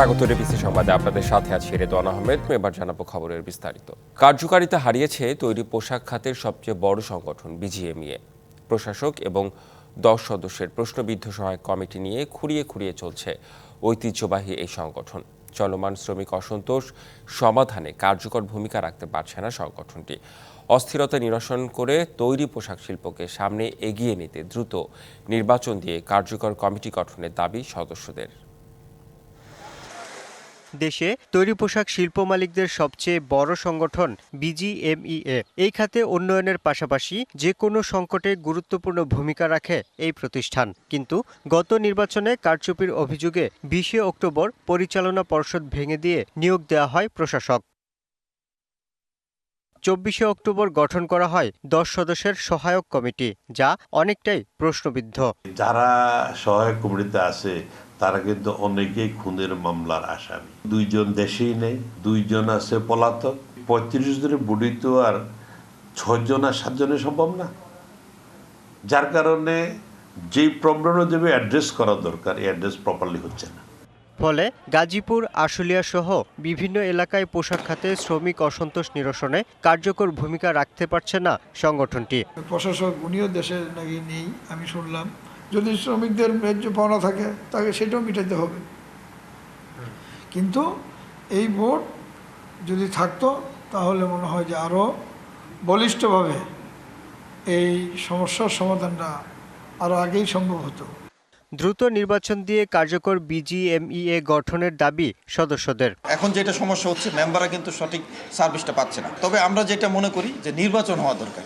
স্বাগত রেবিসি সংবাদে আপনাদের সাথে আছি রেদওয়ান আহমেদ। এবার জানাব খবরের বিস্তারিত। কার্যকারিতা হারিয়েছে তৈরি পোশাক খাতের সবচেয়ে বড় সংগঠন, বিজিএমইএ। প্রশাসক এবং দশ সদস্যের প্রশ্নবিদ্ধ সহায়ক কমিটি নিয়ে খুঁড়িয়ে খুঁড়িয়ে চলছে ঐতিহ্যবাহী এই সংগঠন। চলমান শ্রমিক অসন্তোষ সমাধানে কার্যকর ভূমিকা রাখতে পারছে না সংগঠনটি। অস্থিরতা নিরসন করে তৈরি পোশাক শিল্পকে সামনে এগিয়ে নিতে দ্রুত নির্বাচন দিয়ে কার্যকর কমিটি গঠনের দাবি সদস্যদের। দেশে তৈরি পোশাক শিল্প মালিকদের সবচেয়ে বড় সংগঠন বিজিএমইএ। এই খাতে উন্নয়নের পাশাপাশি যে কোনো সংকটে গুরুত্বপূর্ণ ভূমিকা রাখে এই প্রতিষ্ঠান। কিন্তু গত নির্বাচনে কারচুপির অভিযোগে বিশে অক্টোবর পরিচালনা পর্ষদ ভেঙে দিয়ে নিয়োগ দেওয়া হয় প্রশাসক। চব্বিশে অক্টোবর গঠন করা হয় দশ সদস্যের সহায়ক কমিটি, যা অনেকটাই প্রশ্নবিদ্ধ। যারা সহায়ক কমিটিতে আছে তারা কিন্তু অনেকেই খুনের মামলার আসামি। দুইজন দেশেই নেই দুইজন আছে পলাতক। পঁয়ত্রিশ জনের বুড়ি তো আর ছয়জন আর সাতজনে সম্ভব না। যার কারণে যেই প্রবলেমটা যেভাবে অ্যাড্রেস করা দরকার এই অ্যাড্রেস প্রপারলি হচ্ছে না। ফলে গাজীপুর আশুলিয়া সহ বিভিন্ন এলাকায় পোশাক খাতে শ্রমিক অসন্তোষ নিরসনে কার্যকর ভূমিকা রাখতে পারছে না সংগঠনটি। প্রশাসক উনিও দেশে নাকি নেই আমি শুনলাম। যদি শ্রমিকদের ন্যায্য পাওনা থাকে তাকে সেটাও মিটাইতে হবে। কিন্তু এই বোর্ড যদি থাকতো তাহলে মনে হয় যে আরও বলিষ্ঠভাবে এই সমস্যার সমাধানটা আরও আগেই সম্ভব হতো। দ্রুত নির্বাচন দিয়ে কার্যকর বিজিএমইএ গঠনের দাবি সদস্যদের। এখন যেটা সমস্যা হচ্ছে মেম্বাররা কিন্তু সঠিক সার্ভিসটা পাচ্ছে না। তবে আমরা যেটা মনে করি যে নির্বাচন হওয়া দরকার।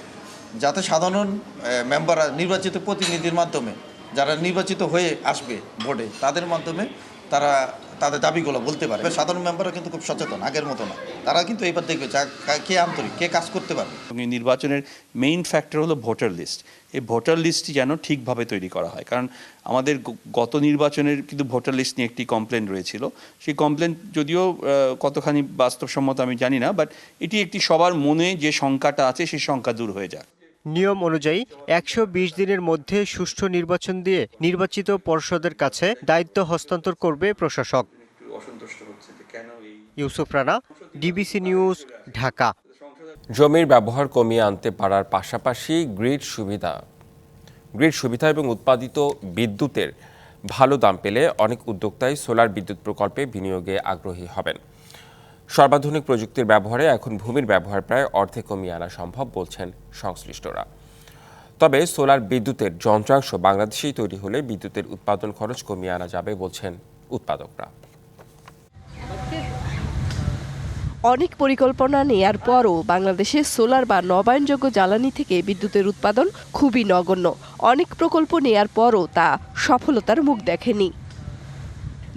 যাতে সাধারণ মেম্বাররা নির্বাচিত প্রতিনিধির মাধ্যমে যারা নির্বাচিত হয়ে আসবে ভোটে, তাদের মাধ্যমে তারা তাদের দাবিগুলো বলতে পারে। এবার সাধারণ মেম্বাররা কিন্তু খুব সচেতন, আগের মতো না। তারা কিন্তু এবার দেখবে কে আন্তরিক, কে কাজ করতে পারবে। নির্বাচনের মেইন ফ্যাক্টর হলো ভোটার লিস্ট এই ভোটার লিস্টটি যেন ঠিকভাবে তৈরি করা হয়। কারণ আমাদের গত নির্বাচনের কিন্তু ভোটার লিস্ট নিয়ে একটি কমপ্লেন রয়েছিল। সেই কমপ্লেন যদিও কতখানি বাস্তবসম্মত আমি জানি না বাট এটি একটি সবার মনে যে শঙ্কাটা আছে, সেই শঙ্কা দূর হয়ে যাক। নিয়ম অনুযায়ী একশো বিশ দিনের মধ্যে সুষ্ঠু নির্বাচন দিয়ে নির্বাচিত পর্ষদের কাছে দায়িত্ব হস্তান্তর করবে প্রশাসক। Yusuf Rana, DBC news, Dhaka. জমির ব্যবহার কমিয়ে আনতে পারার পাশাপাশি গ্রিড সুবিধা। গ্রিড সুবিধা এবং উৎপাদিত বিদ্যুতের ভালো দাম পেলে অনেক উদ্যোক্তাই সোলার বিদ্যুৎ প্রকল্পে বিনিয়োগে আগ্রহী হবেন। সর্বাধুনিক প্রযুক্তির ব্যবহারে এখন ভূমির ব্যবহার প্রায় অর্ধেক কমিয়ে আনা সম্ভব বলছেন সংশ্লিষ্টরা। তবে সোলার বিদ্যুতের যন্ত্রাংশ বাংলাদেশেই তৈরি হলে বিদ্যুতের উৎপাদন খরচ কমিয়ে আনা যাবে বলছেন উৎপাদকরা। অনেক পরিকল্পনা নেয়ার পরও বাংলাদেশে সোলার বা নবায়নযোগ্য জ্বালানি থেকে বিদ্যুতের উৎপাদন খুবই নগণ্য। অনেক প্রকল্প নেয়ার পরও তা সফলতার মুখ দেখেনি।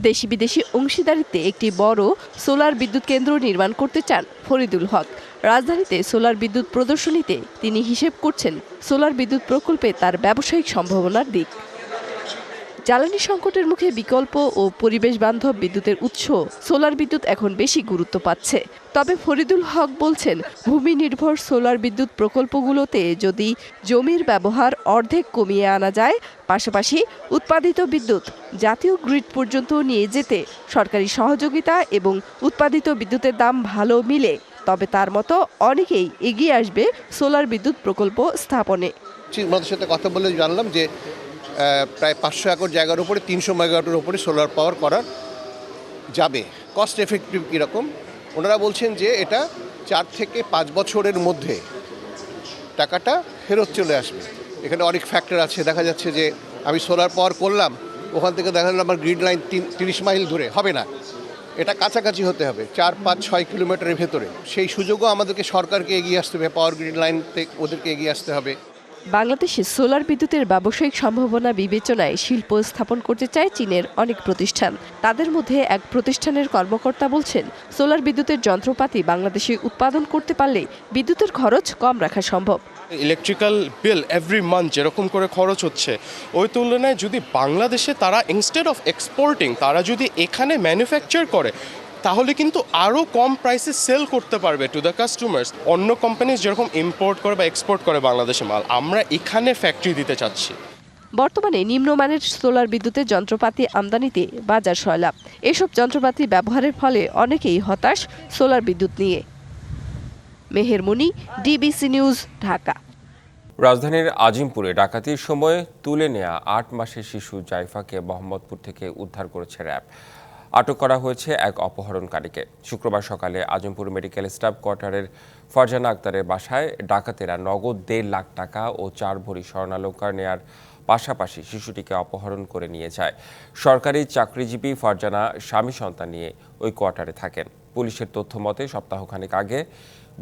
দেশি বিদেশি অংশীদারিতে একটি বড় সোলার বিদ্যুৎ কেন্দ্র নির্মাণ করতে চান ফরিদুল হক। রাজধানীতে সোলার বিদ্যুৎ প্রদর্শনীতে তিনি হিসেব করছেন, সোলার বিদ্যুৎ প্রকল্পে তার ব্যবসায়িক সম্ভাবনার দিক। জ্বালানি সংকটের মুখে বিকল্প ও পরিবেশ বান্ধব বিদ্যুতের উৎস, সোলার বিদ্যুৎ এখন বেশি গুরুত্ব পাচ্ছে। তবে ফরিদুল হক বলছেন ভূমি নির্ভর সোলার বিদ্যুৎ প্রকল্পগুলোতে যদি জমির ব্যবহার অর্ধেক কমিয়ে আনা যায়, পাশাপাশি উৎপাদিত বিদ্যুৎ জাতীয় গ্রিড পর্যন্ত নিয়ে যেতে সরকারি সহযোগিতা এবং উৎপাদিত বিদ্যুতের দাম ভালো মিলে, তবে তার মতো অনেকেই এগিয়ে আসবে সোলার বিদ্যুৎ প্রকল্প স্থাপনে। সাথে কথা বলে জানলাম যে প্রায় পাঁচশো একর জায়গার উপরে, তিনশো মেগাওয়াটের উপরে সোলার পাওয়ার করার যাবে। কস্ট এফেক্টিভ কীরকম? ওনারা বলছেন যে এটা চার থেকে পাঁচ বছরের মধ্যে টাকাটা ফেরত চলে আসবে। এখানে অনেক ফ্যাক্টর আছে। দেখা যাচ্ছে যে আমি সোলার পাওয়ার করলাম, ওখান থেকে দেখা গেল আমার গ্রিড লাইন তিরিশ মাইল দূরে। হবে না। এটা কাছাকাছি হতে হবে, চার, পাঁচ, ছয় কিলোমিটারের ভেতরে। সেই সুযোগও আমাদেরকে সরকারকে এগিয়ে আসতে হবে পাওয়ার গ্রিড লাইন ওদেরকে এগিয়ে আসতে হবে। বাংলাদেশে সোলার বিদ্যুতের ব্যবসায়িক সম্ভাবনা বিবেচনায় শিল্প স্থাপন করতে চায় চীনের অনেক প্রতিষ্ঠান। তাদের মধ্যে এক প্রতিষ্ঠানের কর্মকর্তা বলছেন, সোলার বিদ্যুতের যন্ত্রপাতি বাংলাদেশে উৎপাদন করতে পারলে বিদ্যুতের খরচ কম রাখা সম্ভব। ইলেকট্রিক্যাল বিল এভরি মান্থ যেরকম করে খরচ হচ্ছে, ওই তুলনায় যদি বাংলাদেশে তারা ইনস্টেড অফ এক্সপোর্টিং তারা যদি এখানে ম্যানুফ্যাকচার করে তাহলে কিন্তু আরও কম প্রাইসে সেল করতে পারবে টু দ্য কাস্টমার্স অন্য কোম্পানি যেরকম ইম্পোর্ট করে বা এক্সপোর্ট করে বাংলাদেশে মাল আমরা এখানে ফ্যাক্টরি দিতে চাচ্ছি। বর্তমানে নিম্নমানের সোলার বিদ্যুতের যন্ত্রপাতি আমদানিতে বাজার সয়লাভ এসব যন্ত্রপাতি ব্যবহারের ফলে অনেকেই হতাশ সোলার বিদ্যুৎ নিয়ে। Mehermoni DBC news Dhaka. রাজধানীর আজিমপুরে ডাকাতির সময় তুলে নেয়া আট মাসের শিশু জাইফাকে মোহাম্মদপুর থেকে উদ্ধার করেছে র্যাব। আটক করা হয়েছে এক অপহরণকারীকে। শুক্রবার সকালে আজমপুর মেডিকেল স্টাফ কোয়ার্টারের ফারজানা আক্তারের বাসায় ডাকাতেরা নগদ দেড় লাখ টাকা ও চার ভরি স্বর্ণালঙ্কার নেয়ার পাশাপাশি শিশুটিকে অপহরণ করে নিয়ে যায়। সরকারি চাকরিজীবী ফারজানা স্বামী সন্তান নিয়ে ওই কোয়ার্টারে থাকেন। পুলিশের তথ্য মতে সপ্তাহখানেক আগে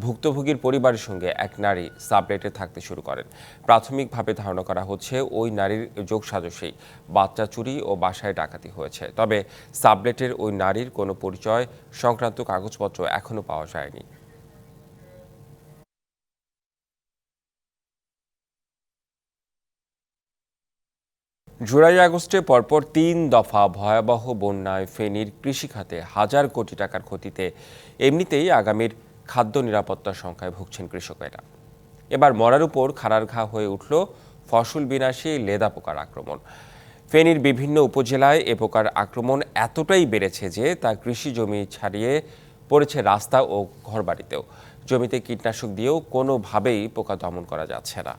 ভুক্তভোগীর পরিবারের সঙ্গে এক নারী সাবলেটে থাকতে শুরু করেন। প্রাথমিকভাবে ধারণা করা হচ্ছে ওই নারীর যোগসাজশেই বাচ্চা চুরি ও বাসায় ডাকাতি হয়েছে। তবে সাবলেটের ওই নারীর কোনো পরিচয়, সংক্রান্ত কাগজপত্র এখনও পাওয়া যায়নি। জুলাই আগস্টে পরপর তিন দফা ভয়াবহ বন্যায় ফেনীর কৃষিখাতে হাজার কোটি টাকার ক্ষতিতে এমনিতেই আগামীর খাদ্য নিরাপত্তার সংখ্যায় ভুগছেন কৃষকেরা। এবার মরার উপর খাড়ার ঘা হয়ে উঠল ফসল বিনাশী লেদা পোকার আক্রমণ। ফেনীর বিভিন্ন উপজেলায় এ পোকার আক্রমণ এতটাই বেড়েছে যে তা কৃষি জমি ছাড়িয়ে পড়েছে রাস্তা ও ঘরবাড়িতেও। জমিতে কীটনাশক দিয়েও কোনোভাবেই পোকা দমন করা যাচ্ছে না।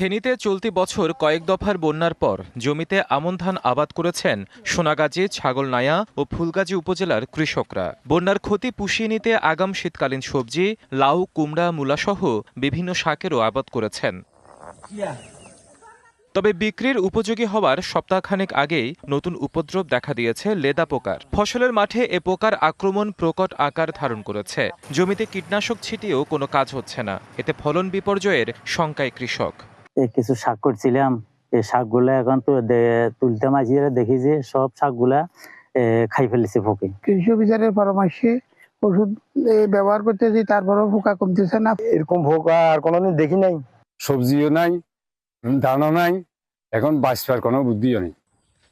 ফেনীতে চলতি বছর কয়েক দফার বন্যার পর জমিতে আমন ধান আবাদ করেছেন সোনাগাজী, ছাগলনায়া ও ফুলগাজী উপজেলার কৃষকরা। বন্যার ক্ষতি পুষিয়ে নিতে আগাম শীতকালীন সবজি, লাউ, কুমড়া, মূলাসহ বিভিন্ন শাকেরও আবাদ করেছেন। তবে বিক্রির উপযোগী হওয়ার সপ্তাহখানেক আগেই নতুন উপদ্রব দেখা দিয়েছে লেদা পোকার। ফসলের মাঠে এ পোকার আক্রমণ প্রকট আকার ধারণ করেছে। জমিতে কীটনাশক ছিটিয়েও কোনো কাজ হচ্ছে না। এতে ফলন বিপর্যয়ের শঙ্কায় কৃষক। কিছু শাক করছিলাম এই শাকগুলা এখন তো তুলতে মাঝিয়ে দেখি যে সব শাকগুলা খাই ফেলেছে পোকে কৃষি অফিসারের পরামর্শে ওষুধ ব্যবহার করতেছি তারপরেও পোকা কমতেছে না। এরকম ভোগ আর কোনোদিন দেখি নাই। সবজিও নাই দানা নাই এখন বাঁচবার কোনো বুদ্ধিও নেই।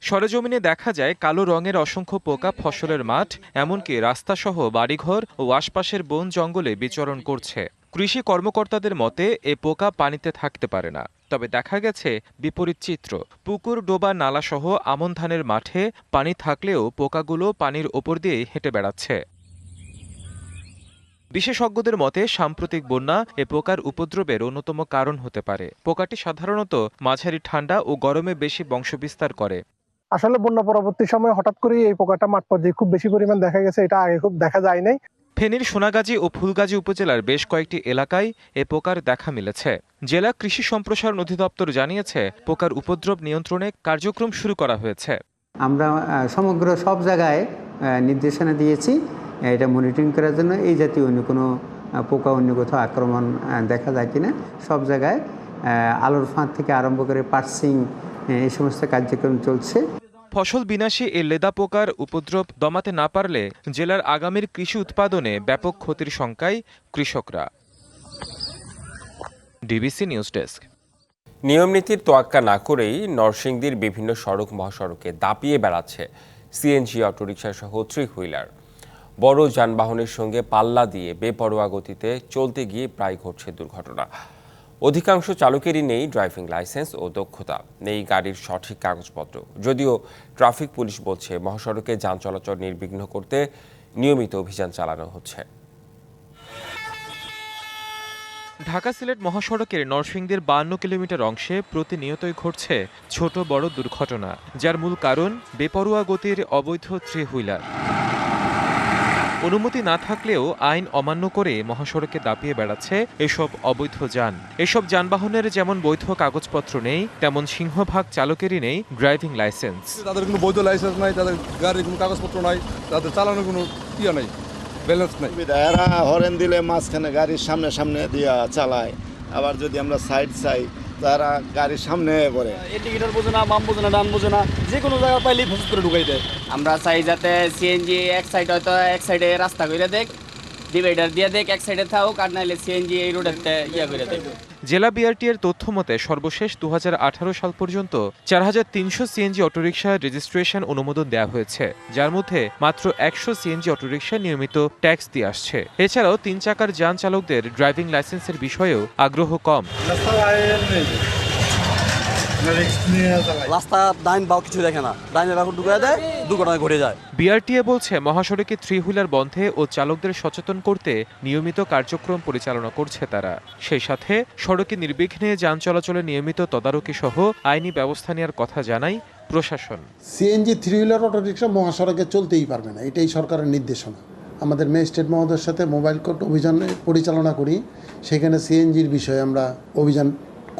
সরেজমিনে দেখা যায় কালো রঙের অসংখ্য পোকা ফসলের মাঠ এমনকি রাস্তাসহ বাড়িঘর ও আশপাশের বন জঙ্গলে বিচরণ করছে। কৃষি কর্মকর্তাদের মতে, এ পোকা পানিতে থাকতে পারে না। তবে দেখা গেছে, বিপরীত চিত্র। পুকুর, ডোবা, নালাসহ আমন ধানের মাঠে পানি থাকলেও পোকাগুলো পানির ওপর দিয়ে হেঁটে বেড়াচ্ছে। বিশেষজ্ঞদের মতে, সাম্প্রতিক বন্যা এ পোকার উপদ্রবের অন্যতম কারণ হতে পারে। পোকাটি সাধারণত মাঝারি ঠান্ডা ও গরমে বেশি বংশবিস্তার করে। আসলে বন্যা পরবর্তী সময়ে হঠাৎ করে এই পোকাটা মাঠ পর্যায়ে খুব বেশি পরিমাণ দেখা গেছে, এটা আগে খুব দেখা যায় নাই। ফেনীর সোনাগাজী ও ফুলগাজী উপজেলার বেশ কয়েকটি এলাকায় এ পোকার দেখা মিলেছে। জেলা কৃষি সম্প্রসারণ অধিদপ্তর জানিয়েছে, পোকার উপদ্রব নিয়ন্ত্রণে কার্যক্রম শুরু করা হয়েছে। আমরা সমগ্র সব জায়গায় নির্দেশনা দিয়েছি এটা মনিটরিং করার জন্য। এই জাতীয় অন্য কোনো পোকা, অন্য কোথাও আক্রমণ দেখা যায় কিনা, সব জায়গায় আলোর ফাঁদ থেকে আরম্ভ করে পার্সিং এই সমস্ত কার্যক্রম চলছে। ফসল বিনাশী এ লেদা পোকার উপদ্রব দমাতে না পারলে জেলার আগামীর কৃষি উৎপাদনে ব্যাপক ক্ষতির শঙ্কায় কৃষকরা। DBC news desk. নিয়মনীতির তোয়াক্কা না করেই নরসিংদীর বিভিন্ন সড়ক মহাসড়কে দাপিয়ে বেড়াচ্ছে সিএনজি অটোরিকশা সহ থ্রি হুইলার বড় যানবাহনের সঙ্গে পাল্লা দিয়ে বেপরোয়া গতিতে চলতে গিয়ে প্রায় ঘটছে দুর্ঘটনা। অধিকাংশ চালকেরই নেই ড্রাইভিং লাইসেন্স ও দক্ষতা, নেই গাড়ির সঠিক কাগজপত্র। যদিও ট্রাফিক পুলিশ বলছে, মহাসড়কে যান চলাচল নির্বিঘ্ন করতে নিয়মিত অভিযান চালানো হচ্ছে। ঢাকা সিলেট মহাসড়কের নরসিংদীর বান্ন কিলোমিটার অংশে প্রতিনিয়তই ঘটছে ছোট বড় দুর্ঘটনা, যার মূল কারণ বেপরোয়া গতির অবৈধ থ্রি হুইলার। অনুমতি না থাকলেও আইন অমান্য করে মহাসড়কে দাপিয়ে বেড়াচ্ছে এসব অবৈধ যান। এসব যানবাহনের যেমন বৈধ কাগজপত্র নেই তেমন সিংহভাগ চালকেরই নেই ড্রাইভিং লাইসেন্স। তাদের কোনো বৈধ লাইসেন্স নাই তাদের গাড়ির কোনো কাগজপত্র নাই তাদের চালানোর কোনো ইয়ে নাই ব্যালেন্স নাই। এরা হরেন দিলে মাঝখানে গাড়ির সামনে সামনে দিয়া চালায়। আবার যদি আমরা সাইড চাই তারা গাড়ির সামনে পড়ে ইন্ডিকেটর বোঝে না বাম বোঝে না ডান বোঝে না যে কোনো জায়গা পাইলেই ফেস করে ঢুকাই দেয়। আমরা চাই যাতে সিএনজি এক সাইড হয়তো এক সাইডে রাস্তা করে দেখ ডিভাইডার দিয়ে দেখ এক সাইডে থাকুক আর নাইলে সিএনজি এই রোডের ইয়া করে দেখ। জেলা বিআরটি এর তথ্য মতে সর্বশেষ দু হাজার আঠারো সাল পর্যন্ত চার হাজার তিনশো সিএনজি অটোরিকশা রেজিস্ট্রেশন অনুমোদন দেওয়া হয়েছে যার মধ্যে মাত্র একশো সিএনজি অটোরিকশা নিয়মিত ট্যাক্স দিয়ে আসছে। এছাড়াও তিন চাকার যান চালকদের ড্রাইভিং লাইসেন্সের বিষয়েও আগ্রহ কম। রাস্তা ডাইন বাও কিছু দেখে না। ডাইনে বাকু ঢুকে দেয় দুর্ঘটনা ঘটে যায়। বিআরটিএ বলছে মহাসড়কে থ্রি হুইলার বন্ধে ও চালকদের সচেতন করতে নিয়মিত কার্যক্রম পরিচালনা করছে তারা। সেই সাথে সড়কে নির্বিঘ্নে যান চলাচলে নিয়মিত তদারকি সহ আইনি ব্যবস্থা নেওয়ার কথা জানায় প্রশাসন। সিএনজি থ্রি হুইলার অটোরিকশা মহাসড়কে চলতেই পারবে না। এটাই সরকারের নির্দেশনা। আমাদের ম্যাজিস্ট্রেট মহোদয়ের সাথে মোবাইল কোর্ট অভিযান পরিচালনা করি। সেখানে সিএনজির বিষয়ে আমরা অভিযান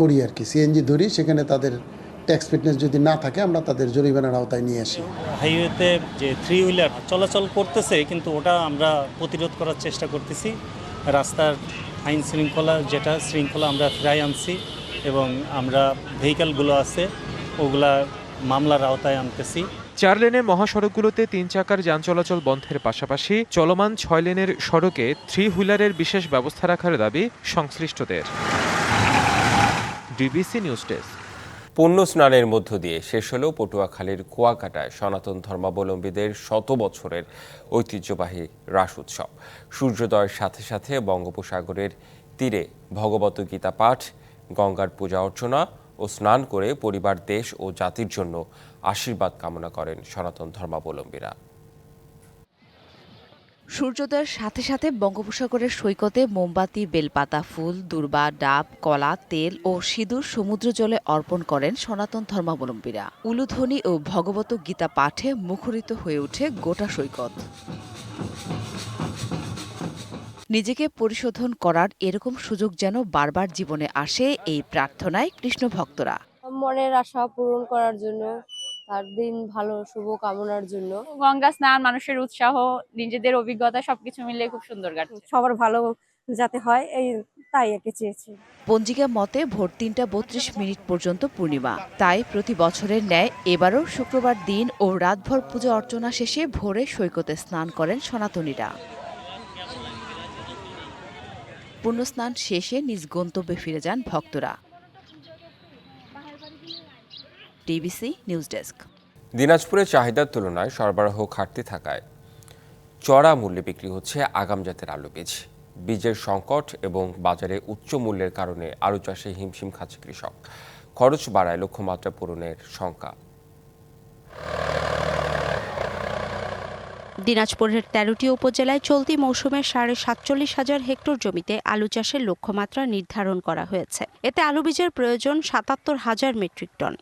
করি আর কি। সিএনজি ধরি সেখানে তাদের ট্যাক্স ফিটনেস যদি না থাকে আমরা তাদের জরিমানার আওতায় নিয়ে আসি। হাইওয়েতে যে থ্রি হুইলার চলাচল করতেছে কিন্তু ওটা আমরা প্রতিরোধ করার চেষ্টা করতেছি। রাস্তার আইন শৃঙ্খলা যেটা শৃঙ্খলা আমরা ফিরাই আনছি এবং আমরা ভেহিক্যালগুলো আছে ওগুলা মামলার আওতায় আনতেছি। চার লেনের মহাসড়কগুলোতে তিন চাকার যান চলাচল বন্ধের পাশাপাশি চলমান ছয় লেনের সড়কে থ্রি হুইলারের বিশেষ ব্যবস্থা রাখার দাবি সংশ্লিষ্টদের। DBC news desk. পুণ্য স্নানের মধ্য দিয়ে শেষ হল পটুয়াখালীর কুয়াকাটায় সনাতন ধর্মাবলম্বীদের শত বছরের ঐতিহ্যবাহী রাস উৎসব। সূর্যোদয়ের সাথে সাথে বঙ্গোপসাগরের তীরে ভগবত গীতা পাঠ, গঙ্গার পূজা অর্চনা ও স্নান করে পরিবার, দেশ ও জাতির জন্য আশীর্বাদ কামনা করেন সনাতন ধর্মাবলম্বীরা। সূর্যোদয়ের সাথে সাথে বঙ্গোপসাগরের সৈকতে মোমবাতি, বেলপাতা, ফুল, দুর্বা, ডাব, কলা, তেল ও সিঁদুর সমুদ্র জলে অর্পণ করেন সনাতন ধর্মাবলম্বীরা। উলুধ্বনি ও ভগবত গীতা পাঠে মুখরিত হয়ে ওঠে গোটা সৈকত। নিজেকে পরিশোধন করার এরকম সুযোগ যেন বারবার জীবনে আসে, এই প্রার্থনায় কৃষ্ণ ভক্তরা মনের আশা পূরণ করার জন্য তার দিন ভালো শুভ কামনার জন্য। গঙ্গা স্নান মানুষের উৎসাহ নিজেদের অভিজ্ঞতা সবকিছু মিলে খুব সুন্দর কাটছে। সবার ভালো যাতে হয় এই তাই একে চেয়েছি। পঞ্জিকা মতে ভোর তিনটা বত্রিশ মিনিট পর্যন্ত পূর্ণিমা। তাই প্রতি বছরের ন্যায় এবারও শুক্রবার দিন ও রাতভর পূজা অর্চনা শেষে ভোরে সৈকতে স্নান করেন সনাতনীরা। পুণ্যস্নান শেষে নিজ গন্তব্যে ফিরে যান ভক্তরা। ডিবিসি নিউজ ডেস্ক। দিনাজপুরে চাহিদার তুলনায় সরবরাহ ঘাটতি থাকায় চড়া মূল্যে বিক্রি হচ্ছে আগাম জাতের আলু বীজ। বীজের সংকট এবং বাজারে উচ্চ মূল্যের কারণে আলু চাষে হিমশিম খাচ্ছে কৃষক। খরচ বাড়ায় লক্ষ্যমাত্রা পূরণের শঙ্কা। দিনাজপুরের তেরোটি উপজেলায় চলতি মৌসুমে সাড়ে সাতচল্লিশ হাজার হেক্টর জমিতে আলু চাষের লক্ষ্যমাত্রা নির্ধারণ করা হয়েছে। এতে আলু বীজের প্রয়োজন সাতাত্তর হাজার মেট্রিক টন।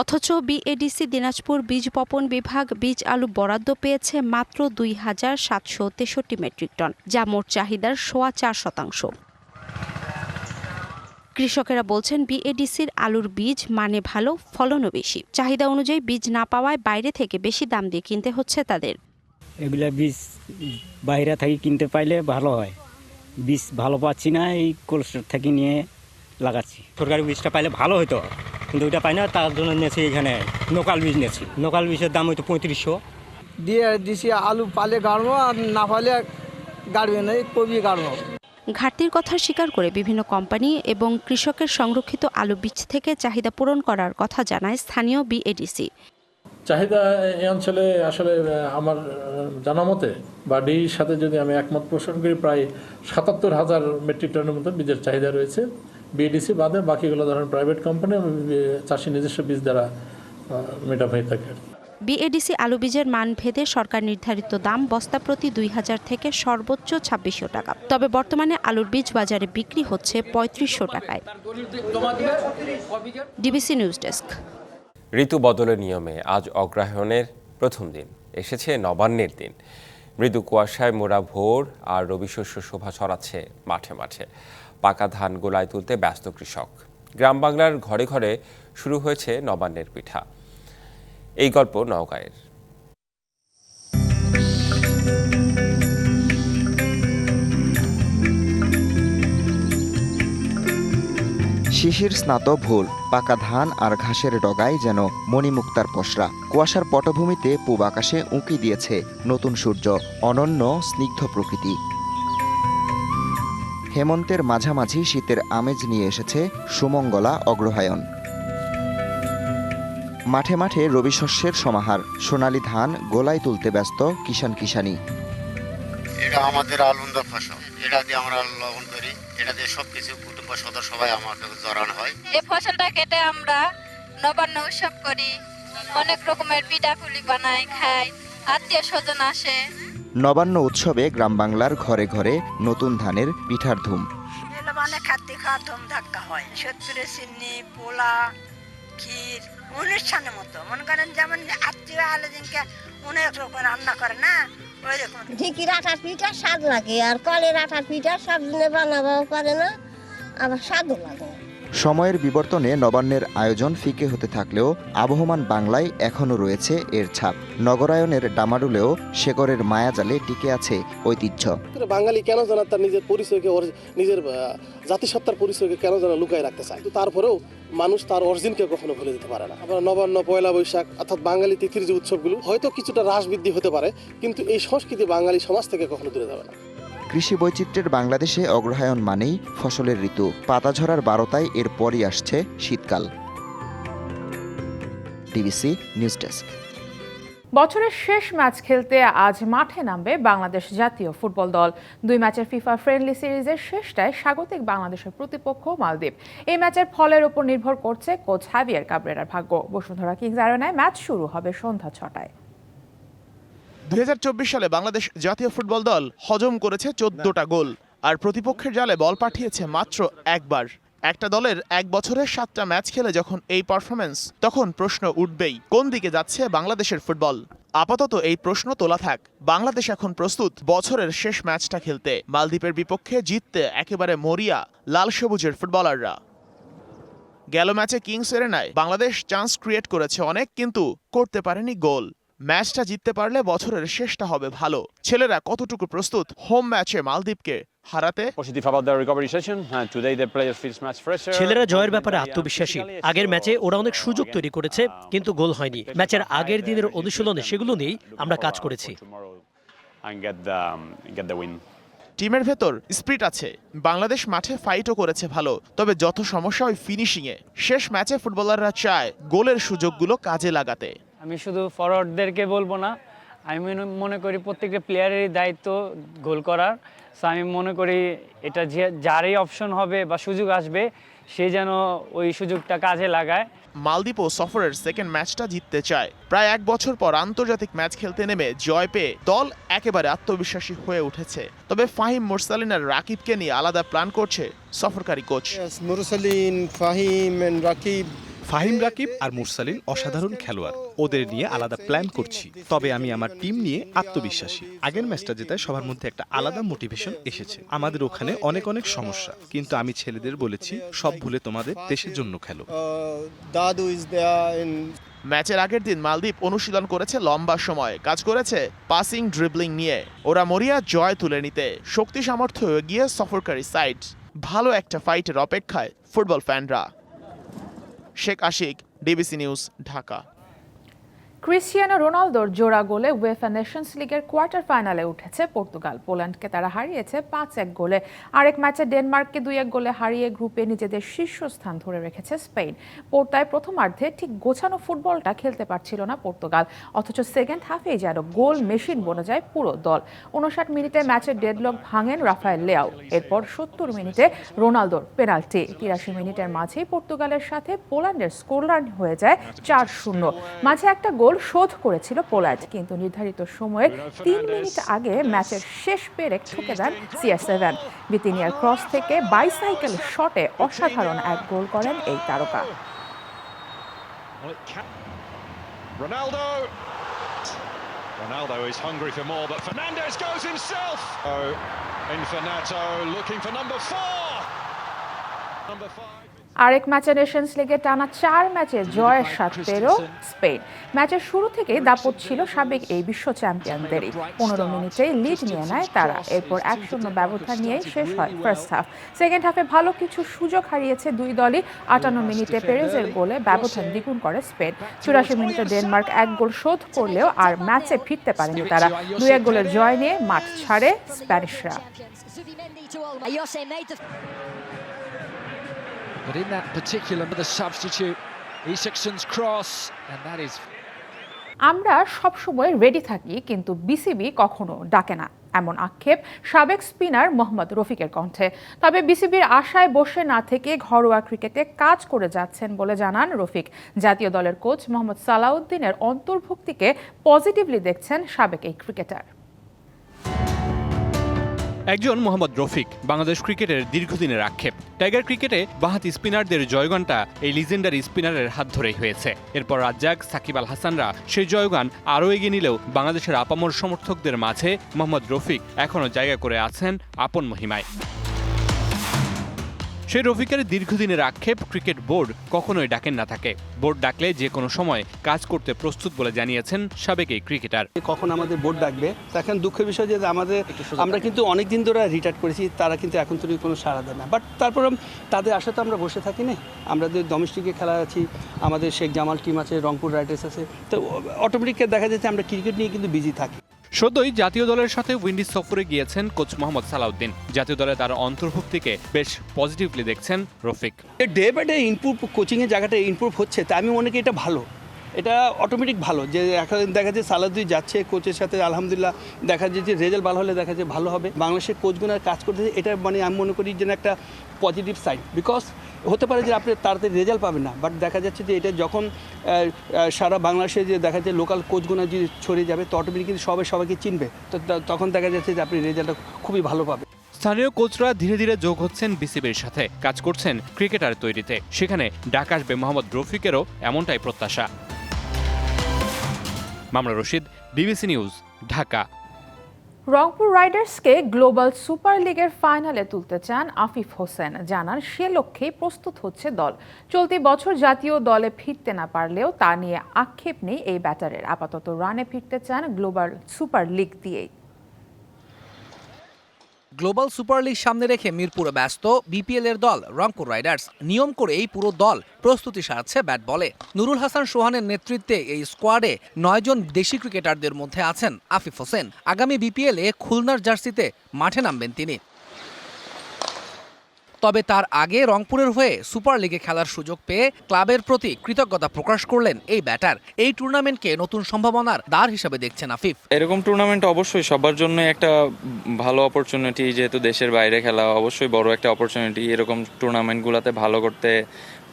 অথচ বিএডিসি দিনাজপুর বীজ বপন বিভাগ বীজ আলু বরাদ্দ পেয়েছে মাত্র দুই হাজার সাতশো তেষট্টি মেট্রিক টন যা মোট চাহিদার সোয়া চার শতাংশ। কৃষকেরা বলছেন বিএডিসির আলুর বীজ মানে ভালো ফলনও বেশি। চাহিদা অনুযায়ী বীজ না পাওয়ায় বাইরে থেকে বেশি দাম দিয়ে কিনতে হচ্ছে তাদের। এগুলা বীজ বাইরে থেকে কিনতে পাইলে ভালো হয়। বীজ ভালো পাচ্ছি না এই কোল্ড থেকে নিয়ে লাগাচ্ছি। সরকারি বীজটা পাইলে ভালো হতো কিন্তু ওইটা পাই না তার জন্য নিয়েছি এখানে লোকাল বীজ নিয়েছি। লোকাল বীজের দাম হয়তো পঁয়ত্রিশশো। দিয়ে দিছি আলু পালে গাড়বো আর না পালে গাড়বে না কবি গাড়বো। ঘাটতির কথা স্বীকার করে বিভিন্ন কোম্পানি এবং কৃষকের সংরক্ষিত আলু বীজ থেকে চাহিদা পূরণ করার কথা জানায় স্থানীয় বিএডিসি চাহিদা এই অঞ্চলে আসলে আমার জানা মতে বা ডির সাথে যদি আমি একমত পোষণ করি প্রায় সাতাত্তর হাজার মেট্রিক টনের মতো বীজের চাহিদা রয়েছে। বিএডিসি বাদে বাকিগুলো ধরেন প্রাইভেট কোম্পানি চাষি নিজস্ব বীজ দ্বারা মেট আপ হয়ে থাকে আর কি। বিএডিসি আলু বীজের মান ভেদে সরকার নির্ধারিত দাম বস্তা প্রতি দুই হাজার থেকে সর্বোচ্চ ছাব্বিশশো টাকা। তবে বর্তমানে আলুর বীজ বাজারে বিক্রি হচ্ছে পঁয়ত্রিশশো টাকায়। ডিবিসি নিউজ ডেস্ক ঋতু বদলের নিয়মে আজ অগ্রহায়ণের প্রথম দিন এসেছে নবান্নের দিন। মৃদু কুয়াশায় মোড়া ভোর আর রবি শস্য শোভা ছড়াচ্ছে মাঠে মাঠে। পাকা ধান গোলায় তুলতে ব্যস্ত কৃষক। গ্রাম বাংলার ঘরে ঘরে শুরু হয়েছে নবান্নের পিঠা। এই গল্প নওগাঁয়ের। শিশির স্নাত ভুল, পাকা ধান আর ঘাসের ডগায় যেন মণিমুক্তার পসরা। কুয়াশার পটভূমিতে পূব আকাশে উঁকি দিয়েছে নতুন সূর্য, অনন্য স্নিগ্ধ প্রকৃতি। হেমন্তের মাঝামাঝি শীতের আমেজ নিয়ে এসেছে সুমঙ্গলা অগ্রহায়ণ। মাঠে মাঠে রবি শস্যের সমাহার সোনালী ধান গোলায় তুলতে ব্যস্ত কিষান কিষানি এটা আমাদের আনন্দ ফসল। এটা দিয়ে আমরা লবণ করি। এটা দিয়ে সব কিছু কুটুম উপসদর সবাই আমাকে জড়ানো হয়। এই ফসলটা কেটে আমরা নবান্ন উৎসব করি। অনেক রকমের পিঠাপুলি বানাই খাই। আত্মীয় স্বজন আসে। নবান্ন উৎসবে গ্রাম বাংলার ঘরে ঘরে নতুন ধানের পিঠার ধুম। মানে খাদ্য খাওয়ার ধুম ধাক্কা হয়। সত্তরের চিনি পোলা ক্ষীর অনুষ্ঠানের মতো। মনে করেন যেমন আত্মীয় আলোচনকে অনেক রকম রান্না করে না? ওই রকম। ঢিকির আটার পিঠা স্বাদ লাগে আর কলের আটার পিঠা সব দিনে বানাবো পারে না আবার স্বাদও লাগে সময়ের বিবর্তনে নবান্নের আয়োজন ফিকে হতে থাকলেও আবহমান বাংলায় এখনও রয়েছে এর ছাপ। নগরায়নের ডামাডুলেও শেকরের মায়াজালে টিকে আছে ঐতিহ্য। বাঙালি কেন যেন তার নিজের পরিচয়কে নিজের জাতিসত্তার পরিচয়কে কেন যেন লুকায় রাখতে চায়? তারপরেও মানুষ তার অরিজিনকে কখনো ভুলে দিতে পারে না। আবার নবান্ন পয়লা বৈশাখ অর্থাৎ বাঙালি তিথির যে উৎসবগুলো, হয়তো কিছুটা হ্রাস বৃদ্ধি হতে পারে, কিন্তু এই সংস্কৃতি বাঙালি সমাজ থেকে কখনো দূরে যাবে না। কৃষি বৈচিত্র্যের বাংলাদেশে অগ্রহায়ণ মানেই ফসলের ঋতু। পাতা ঝরার বারোটায় এর পরই আসছে শীতকাল। ডিবিসি নিউজ ডেস্ক বছরের শেষ ম্যাচ খেলতে আজ মাঠে নামবে বাংলাদেশ জাতীয় ফুটবল দল। দুই ম্যাচের ফিফা ফ্রেন্ডলি সিরিজের শেষটায় স্বাগতিক বাংলাদেশের প্রতিপক্ষ মালদ্বীপ। এই ম্যাচের ফলের উপর নির্ভর করছে কোচ হাভিয়ার কাবরেরার ভাগ্য। বসুন্ধরা কিংস আরেনায় ম্যাচ শুরু হবে সন্ধ্যা ছটায়। দু হাজার চব্বিশ সালে বাংলাদেশ জাতীয় ফুটবল দল হজম করেছে চোদ্দটা গোল, আর প্রতিপক্ষের জালে বল পাঠিয়েছে মাত্র একবার। একটা দলের এক বছরের সাতটা ম্যাচ খেলে যখন এই পারফরমেন্স তখন প্রশ্ন উঠবেই, কোন দিকে যাচ্ছে বাংলাদেশের ফুটবল? আপাতত এই প্রশ্ন তোলা থাক। বাংলাদেশ এখন প্রস্তুত বছরের শেষ ম্যাচটা খেলতে। মালদ্বীপের বিপক্ষে জিততে একেবারে মরিয়া, লাল সবুজের ফুটবলাররা। গেল ম্যাচে কিংস এরেনায় বাংলাদেশ চান্স ক্রিয়েট করেছে অনেক, কিন্তু করতে পারেনি গোল। ম্যাচটা জিততে পারলে বছরের শেষটা হবে ভালো। ছেলেরা কতটুকু প্রস্তুত? হোম ম্যাচে মালদ্বীপকে হারাতে ছেলেরা জয়ের ব্যাপারে আত্মবিশ্বাসী। আগের ম্যাচে ওরা অনেক সুযোগ তৈরি করেছে কিন্তু গোল হয়নি। ম্যাচের আগের দিনের অনুশীলনে সেগুলো নিয়েই আমরা কাজ করেছি। টিমের ভেতর স্প্রিট আছে। বাংলাদেশ মাঠে ফাইটও করেছে ভালো তবে যত সমস্যা ওই ফিনিশিংয়ে শেষ ম্যাচে ফুটবলাররা চায় গোলের সুযোগগুলো কাজে লাগাতে। আমি শুধু ফরওয়ার্ডদেরকে বলব না আমি মনে- মনে করি প্রত্যেকটা প্লেয়ারেরই দায়িত্ব গোল করার। সো আমি মনে করি এটা যে যারই অপশন হবে বা সুযোগ আসবে সে যেন ওই সুযোগটা কাজে লাগায়। মালদ্বীপও সফরের সেকেন্ড ম্যাচটা জিততে চায়। প্রায় এক বছর পর আন্তর্জাতিক ম্যাচ খেলতে নেমে জয় পেয়ে দল একেবারে আত্মবিশ্বাসী হয়ে উঠেছে। তবে ফাহিম মুরসালিনার রাকিবকে নিয়ে আলাদা প্ল্যান করছে সফরকারী কোচ মুরসালিন ফাহিম রাকিব ফাহিম রাকিব আর মুরসালিন অসাধারণ খেলোয়াড়। ওদের নিয়ে আলাদা প্ল্যান করছি। তবে আমি আমার টিম নিয়ে আত্মবিশ্বাসী। আগের ম্যাচটা জেতায় সবার মধ্যে একটা আলাদা মোটিভেশন এসেছে। আমাদের ওখানে অনেক অনেক সমস্যা। কিন্তু আমি ছেলেদের বলেছি সব ভুলে তোমাদের দেশের জন্য খেলো। দাদু ইজ ম্যাচের আগের দিন মালদ্বীপ অনুশীলন করেছে লম্বা সময়। কাজ করেছে পাসিং ড্রিবলিং নিয়ে। ওরা মরিয়া জয় তুলে নিতে। শক্তি সামর্থ্য এগিয়ে সফরকারী সাইড। ভালো একটা ফাইটের অপেক্ষায় football ফ্যানরা Sheikh Ashik DBC news Dhaka. Cristiano রোনালদোর জোড়া গোলে উয়েফা নেশনস লিগের কোয়ার্টার ফাইনালে উঠেছে পর্তুগাল। পোল্যান্ডকে তারা হারিয়েছে পাঁচ এক গোলে। আরেক ম্যাচে ডেনমার্ককে দুই এক গোলে হারিয়ে গ্রুপে নিজেদের শীর্ষস্থান ধরে রেখেছে স্পেন। পোর্তায় প্রথমার্ধে ঠিক গোছানো ফুটবলটা খেলতে পারছিল না পর্তুগাল। অথচ সেকেন্ড হাফেই যেন গোল মেশিন বনে যায় পুরো দল। উনষাট মিনিটে ম্যাচের ডেডলক ভাঙেন রাফায়েল লেয়াও। এরপর সত্তর মিনিটে রোনালদোর পেনাল্টি। তিরাশি মিনিটের মাঝেই পর্তুগালের সাথে পোল্যান্ডের স্কোরলাইন হয়ে যায় চার শূন্য। মাঝে একটা গোল শোধ করেছিল পোল্যান্ড কিন্তু নির্ধারিত সময়ের তিন মিনিট আগে ম্যাচের শেষ পেরেক ঠুকে দেন সিআর সেভেন বিতিনিয়ার ক্রস থেকে বাইসাইকেল শটে অসাধারণ এক গোল করেন এই তারকা Ronaldo. Ronaldo is hungry for more, but Fernandez goes himself. Oh, Infanato looking for number four. Number five. আরেক ম্যাচে নেশনস লিগে টানা চার ম্যাচে জয়ের স্বাদ পেল স্পেন। ম্যাচের শুরু থেকেই দাপট ছিল সাবেক এই বিশ্ব চ্যাম্পিয়নদেরই। পনেরো মিনিটেই লিড নিয়ে নেয় তারা। এরপর এক শূন্য ব্যবধান নিয়েই শেষ হয় ফার্স্ট হাফ সেকেন্ড হাফে ভালো কিছু সুযোগ হারিয়েছে দুই দলই। আটান্ন মিনিটে পেরেজের গোলে ব্যবধান দ্বিগুণ করে স্পেন। চুরাশি মিনিটে ডেনমার্ক এক গোল শোধ করলেও আর ম্যাচে ফিরতে পারেনি তারা। দুই এক গোলের জয় নিয়ে মাঠ ছাড়ে স্প্যানিশরা। But in that particular, the substitute, Isaacson's cross, and that is আমরা সবসময় রেডি থাকি কিন্তু বিসিবি কখনো ডাকে না এমন আক্ষেপ সাবেক স্পিনার মোহাম্মদ রফিকের কণ্ঠে। তবে বিসিবির আশায় বসে না থেকে ঘরোয়া ক্রিকেটে কাজ করে যাচ্ছেন বলে জানান রফিক। জাতীয় দলের কোচ মোহাম্মদ সালাউদ্দিনের অন্তর্ভুক্তিকে পজিটিভলি দেখছেন সাবেক এই ক্রিকেটার একজন মোহাম্মদ রফিক, বাংলাদেশ ক্রিকেটের দীর্ঘদিনের আক্ষেপ। টাইগার ক্রিকেটে বাহাতি স্পিনারদের জয়গানটা এই লিজেন্ডারি স্পিনারের হাত ধরেই হয়েছে। এরপর রাজ্জাক, সাকিব আল হাসানরা সেই জয়গান আরও এগিয়ে নিলেও বাংলাদেশের আপামর সমর্থকদের মাঝে মোহাম্মদ রফিক এখনও জায়গা করে আছেন আপন মহিমায়। সেই রফিকের দীর্ঘদিনের আক্ষেপ ক্রিকেট বোর্ড কখনোই ডাকেন না থাকে বোর্ড ডাকলে যে কোনো সময় কাজ করতে প্রস্তুত বলে জানিয়েছেন সাবেক এই ক্রিকেটার। কখন আমাদের বোর্ড ডাকবে এখন দুঃখের বিষয় যে আমাদের আমরা কিন্তু অনেক দিন ধরে রিটায়ার করেছি তারা কিন্তু এখন তো কোনো সাড়া দেয় না। বাট তারপর তাদের আশা তো আমরা বসে থাকি না। আমাদের ডোমেস্টিকে খেলা আছি আমাদের শেখ জামাল টিম আছে রংপুর রাইডার্স আছে তো অটোমেটিক দেখা যাচ্ছে আমরা ক্রিকেট নিয়ে কিন্তু বিজি থাকি। সদ্যই জাতীয় দলের সাথে উইন্ডিজ সফরে গিয়েছেন কোচ মোহাম্মদ সালাউদ্দিন। জাতীয় দলে তার অন্তর্ভুক্তিকে বেশ পজিটিভলি দেখছেন Rafiq. Day by day improve কোচিংয়ের জায়গাটা ইম্প্রুভ হচ্ছে তাই আমি মনে করি এটা ভালো। এটা অটোমেটিক ভালো। যে এখন দেখা যায় সালাদুই যাচ্ছে কোচের সাথে আলহামদুলিল্লাহ দেখা যায় যে রেজাল্ট ভালো হলে দেখা যায় ভালো হবে। বাংলাদেশের কোচগুলোর কাজ করতেছে এটা মানে আমি মনে করি যেন একটা পজিটিভ সাইড বিকজ হতে পারে যে আপনি তাড়াতাড়ি রেজাল্ট পাবেন না বাট দেখা যাচ্ছে যে এটা যখন সারা বাংলাদেশে যে দেখা যায় লোকাল কোচগুলো যদি ছড়িয়ে যাবে, তো অটোমেটিক কিন্তু সবাই সবাইকে চিনবে। তো তখন দেখা যাচ্ছে যে আপনি রেজাল্টটা খুবই ভালো পাবেন। স্থানীয় কোচরা ধীরে ধীরে যোগ হচ্ছেন বিসিবির সাথে, কাজ করছেন ক্রিকেটার তৈরিতে। সেখানে ডাক আসবে মোহাম্মদ রফিকেরও এমনটাই প্রত্যাশা। মামলা রশিদ, বিবিসি নিউজ, ঢাকা। রংপুর রাইডার্সকে গ্লোবাল সুপার লিগের ফাইনালে তুলতে চান আফিফ হোসেন। জানান, সে লক্ষ্যেই প্রস্তুত হচ্ছে দল। চলতি বছর জাতীয় দলে ফিরতে না পারলেও তা নিয়ে আক্ষেপ নেই এই ব্যাটারের। আপাতত রানে ফিরতে চান গ্লোবাল সুপার লিগ দিয়েই। গ্লোবাল সুপার লিগ সামনে রেখে মিরপুরে ব্যস্ত বিপিএল এর দল রংপুর রাইডার্স নিয়ম করে এই পুরো দল প্রস্তুতি সারছে ব্যাট বলে। নুরুল হাসান সোহানের নেতৃত্বে এই স্কোয়াডে নয়জন দেশি ক্রিকেটারদের মধ্যে আছেন আফিফ হোসেন। আগামী বিপিএল খুলনার জার্সিতে মাঠে নামবেন তিনি। তবে তার আগে রংপুরের হয়ে সুপার লিগে খেলার সুযোগ পেয়ে ক্লাবের প্রতি কৃতজ্ঞতা প্রকাশ করলেন এই ব্যাটার। এই টুর্নামেন্টকে নতুন সম্ভাবনার দ্বার হিসেবে দেখছেন আফিফ। এরকম টুর্নামেন্ট অবশ্যই সবার জন্য একটা ভালো অপরচুনিটি যেহেতু দেশের বাইরে খেলা অবশ্যই বড় একটা অপরচুনিটি এরকম টুর্নামেন্টগুলোতে ভালো করতে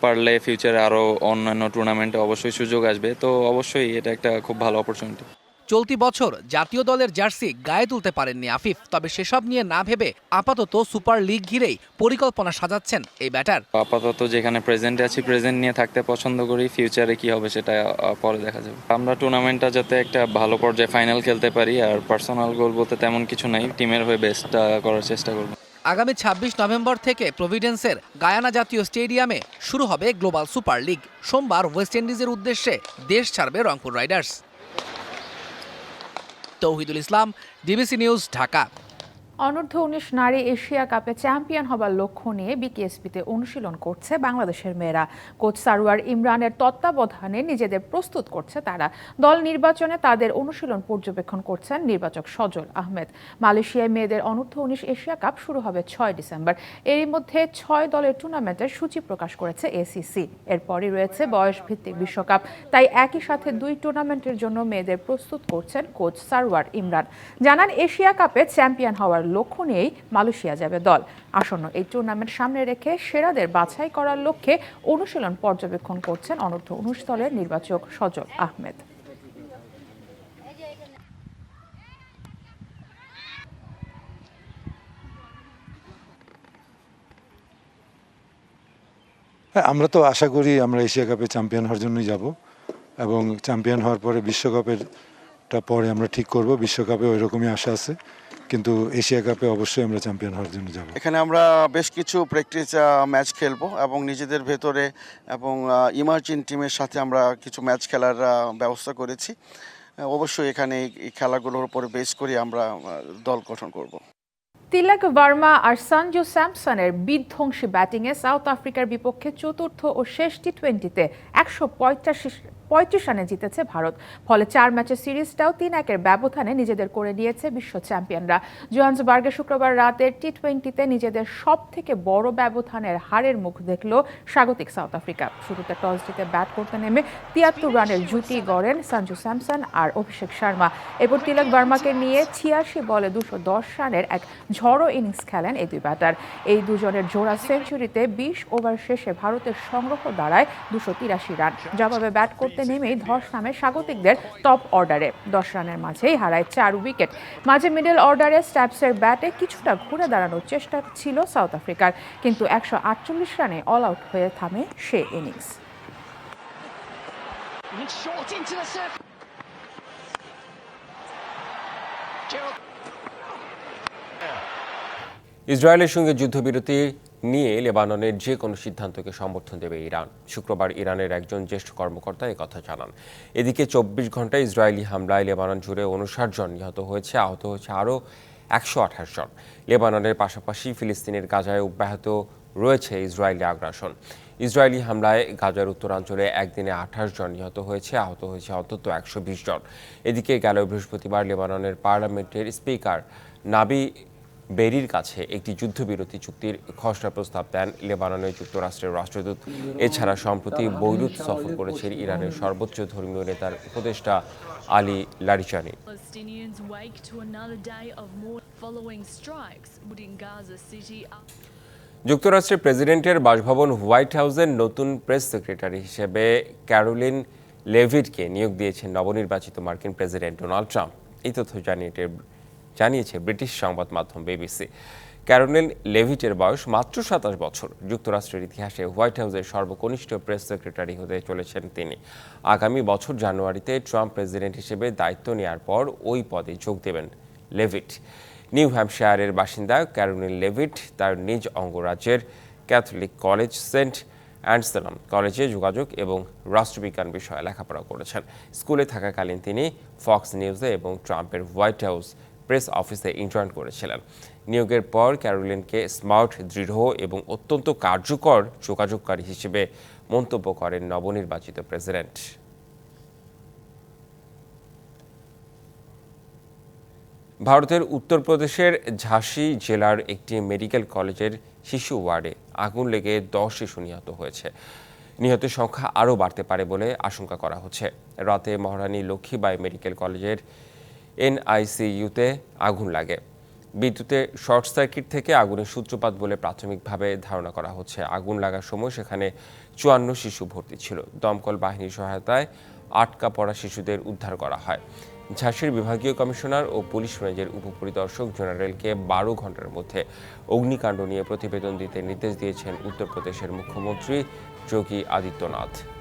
পারলে ফিউচারে আরও অন্যান্য টুর্নামেন্টে অবশ্যই সুযোগ আসবে। তো অবশ্যই এটা একটা খুব ভালো অপরচুনিটি চলতি বছর জাতীয় দলের জার্সি গায়ে তুলতে পারেননি আফিফ তবে সেসব নিয়ে না ভেবে আপাতত সুপার লিগ ঘিরেই পরিকল্পনা সাজাচ্ছেন এই ব্যাটার। আপাতত যেখানে প্রেজেন্টে আছি প্রেজেন্ট নিয়ে থাকতে পছন্দ করি ফিউচারে কি হবে সেটা পরে দেখা যাবে। আমরা টুর্নামেন্টটা যাতে একটা ভালো পর্যায়ে ফাইনাল খেলতে পারি আর পার্সোনাল গোল বলতে তেমন কিছু নাই টিমের হয়ে বেস্টটা করার চেষ্টা করব। আগামী ছাব্বিশ নভেম্বর থেকে প্রভিডেন্সের গায়ানা জাতীয় স্টেডিয়ামে শুরু হবে গ্লোবাল সুপার লিগ সোমবার ওয়েস্ট ইন্ডিজের উদ্দেশ্যে দেশ ছাড়বে Rangpur riders Touhidul Islam DBC news Dhaka. অনূর্ধ্ব উনিশ নারী এশিয়া কাপে চ্যাম্পিয়ন হবার লক্ষ্য নিয়ে বিকেএসপিতে অনুশীলন করছে বাংলাদেশের মেয়েরা। কোচ সারোয়ার ইমরানের তত্ত্বাবধানে নিজেদের প্রস্তুত করছে তারা। দল নির্বাচনে তাদের অনুশীলন পর্যবেক্ষণ করছেন নির্বাচক সজল আহমেদ। মালয়েশিয়ায় মেয়েদের অনূর্ধ্ব উনিশ এশিয়া কাপ শুরু হবে ছয় ডিসেম্বর। এরই মধ্যে ছয় দলের টুর্নামেন্টের সূচি প্রকাশ করেছে এসিসি। এরপরই রয়েছে বয়স ভিত্তিক বিশ্বকাপ। তাই একই সাথে দুই টুর্নামেন্টের জন্য মেয়েদের প্রস্তুত করছেন কোচ সারওয়ার ইমরান। জানান এশিয়া কাপে চ্যাম্পিয়ন হওয়ার লক্ষ্য নিয়েই মালয়েশিয়া যাবে দল। আসন্ন এই টুর্নামেন্ট সামনে রেখে সেরাদের বাছাই করার লক্ষ্যে অনুশীলন পর্যবেক্ষণ করছেন অনূর্ধ্ব উনিশ দলের নির্বাচক সজল আহমেদ। হ্যাঁ আমরা তো আশা করি আমরা এশিয়া কাপে চ্যাম্পিয়ন হওয়ার জন্যই যাব এবং চ্যাম্পিয়ন হওয়ার পরে বিশ্বকাপের পরে আমরা ঠিক করব। বিশ্বকাপে ওই রকমই আশা আছে। কিন্তু এশিয়া কাপে অবশ্যই আমরা চ্যাম্পিয়ন হওয়ার জন্য যাব। এখানে আমরা বেশ কিছু প্র্যাকটিস ম্যাচ খেলব এবং নিজেদের ভেতরে এবং ইমার্জিং টিমের সাথে আমরা কিছু ম্যাচ খেলার ব্যবস্থা করেছি। অবশ্যই এখানে এই- এই খেলাগুলোর উপরে বেস করে আমরা দল গঠন করব। তিলক ভার্মা আর সঞ্জু স্যামসনের বিধ্বংসী ব্যাটিংয়ে সাউথ আফ্রিকার বিপক্ষে চতুর্থ ও শেষ টি টোয়েন্টিতে একশো পঁয়ত্রিশ রানে জিতেছে ভারত। ফলে চার ম্যাচের সিরিজটাও তিন একের ব্যবধানে নিজেদের করে নিয়েছে বিশ্ব চ্যাম্পিয়নরা। জোহান্সবার্গে শুক্রবার রাতের টি টোয়েন্টিতে নিজেদের সব থেকে বড় ব্যবধানের হারের মুখ দেখল স্বাগতিক সাউথ আফ্রিকা। শুরুতে টস জিতে ব্যাট করতে নেমে তিয়াত্তর রানের জুটি গড়েন সঞ্জু স্যামসন আর অভিষেক শর্মা। এরপর তিলক বার্মাকে নিয়ে ছিয়াশি বলে দুশো দশ রানের এক ঝড়ো ইনিংস খেলেন এই দুই ব্যাটার। এই দুজনের জোড়া সেঞ্চুরিতে বিশ ওভার শেষে ভারতের সংগ্রহ দাঁড়ায় দুশো তিরাশি রান। জবাবে ব্যাট করতে নেমেই ধস নামে স্বাগতিকদের টপ অর্ডারে দশ রানের মাঝেই হারায় চার উইকেট মাঝে মিডল অর্ডারে স্ট্যাপসের ব্যাটে কিছুটা ঘুরে দাঁড়ানোর চেষ্টা ছিল সাউথ আফ্রিকার কিন্তু একশো আটচল্লিশ রানে অল আউট হয়ে থামে সে ইনিংস ইসরায়েলের সঙ্গে যুদ্ধবিরতি নিয়ে লেবাননের যে কোনো সিদ্ধান্তকে সমর্থন দেবে ইরান। শুক্রবার ইরানের একজন জ্যেষ্ঠ কর্মকর্তা কথা জানান। এদিকে চব্বিশ ঘন্টায় ইসরায়েলি হামলায় লেবানন জুড়ে উনষাট জন নিহত হয়েছে, আহত হয়েছে আরও একশো আঠাশ জন। লেবাননের পাশাপাশি ফিলিস্তিনের গাজায় অব্যাহত রয়েছে ইসরায়েলি আগ্রাসন। ইসরায়েলি হামলায় গাজার উত্তরাঞ্চলে একদিনে আঠাশ জন নিহত হয়েছে, আহত হয়েছে অন্তত একশো বিশ জন। এদিকে গেল বৃহস্পতিবার লেবাননের পার্লামেন্টের স্পিকার নাবি বেরির কাছে একটি যুদ্ধবিরতি চুক্তির খসড়া প্রস্তাব দেন লেবাননের যুক্তরাষ্ট্রের রাষ্ট্রদূত। এছাড়া সম্প্রতি বৈরুত সফর করেছেন ইরানের সর্বোচ্চ ধর্মীয় নেতার উপদেষ্টা আলী লারিচানি. যুক্তরাষ্ট্রের প্রেসিডেন্টের বাসভবন হোয়াইট হাউসের নতুন প্রেস সেক্রেটারি হিসেবে ক্যারোলিন লেভিটকে নিয়োগ দিয়েছেন নবনির্বাচিত মার্কিন প্রেসিডেন্ট ডোনাল্ড ট্রাম্প। এই তথ্য জানিয়ে জানিয়েছে ব্রিটিশ সংবাদ মাধ্যম বিবিসি। ক্যারোনেল লেভিটের বয়স মাত্র সাতাশ বছর। যুক্তরাষ্ট্রের ইতিহাসে হোয়াইট হাউসের সর্বকনিষ্ঠ প্রেস সেক্রেটারি হতে চলেছেন তিনি। আগামী বছর জানুয়ারিতে ট্রাম্প প্রেসিডেন্ট হিসেবে দায়িত্ব নেওয়ার পর ওই পদে যোগ দেবেন লেভিট। নিউ হ্যাম্পশায়ারের বাসিন্দা ক্যারোনেল লেভিট তার নিজ অঙ্গরাজ্যের ক্যাথলিক কলেজ সেন্ট অ্যান্ডসেলাম কলেজে যোগাযোগ এবং রাষ্ট্রবিজ্ঞান বিষয়ে লেখাপড়া করেছেন। স্কুলে থাকাকালীন তিনি ফক্স নিউজে এবং ট্রাম্পের হোয়াইট হাউস প্রেস অফিসে ইন্টার্ন করেছিলেন। নিয়োগের পর ক্যারোলিনকে স্মার্ট, দৃঢ় এবং অত্যন্ত কার্যকর যোগাযোগকারী হিসেবে মন্তব্য করেন নবনির্বাচিত প্রেসিডেন্ট। ভারতের উত্তরপ্রদেশের ঝাঁসি জেলার একটি মেডিকেল কলেজের শিশু ওয়ার্ডে আগুন লেগে দশ শিশু নিহত হয়েছে। নিহতের সংখ্যা আরও বাড়তে পারে বলে আশঙ্কা করা হচ্ছে। রাতে মহারানী লক্ষ্মীবাই মেডিকেল কলেজের এনআইসিইউতে আগুন লাগে। বিদ্যুতে শর্ট সার্কিট থেকে আগুনের সূত্রপাত বলে প্রাথমিকভাবে ধারণা করা হচ্ছে। আগুন লাগার সময় সেখানে চুয়ান্ন শিশু ভর্তি ছিল। দমকল বাহিনীর সহায়তায় আটকা পড়া শিশুদের উদ্ধার করা হয়। ঝাঁসির বিভাগীয় কমিশনার ও পুলিশ রেঞ্জের উপপরিদর্শক জেনারেলকে বারো ঘণ্টার মধ্যে অগ্নিকাণ্ড নিয়ে প্রতিবেদন দিতে নির্দেশ দিয়েছেন উত্তরপ্রদেশের মুখ্যমন্ত্রী যোগী আদিত্যনাথ।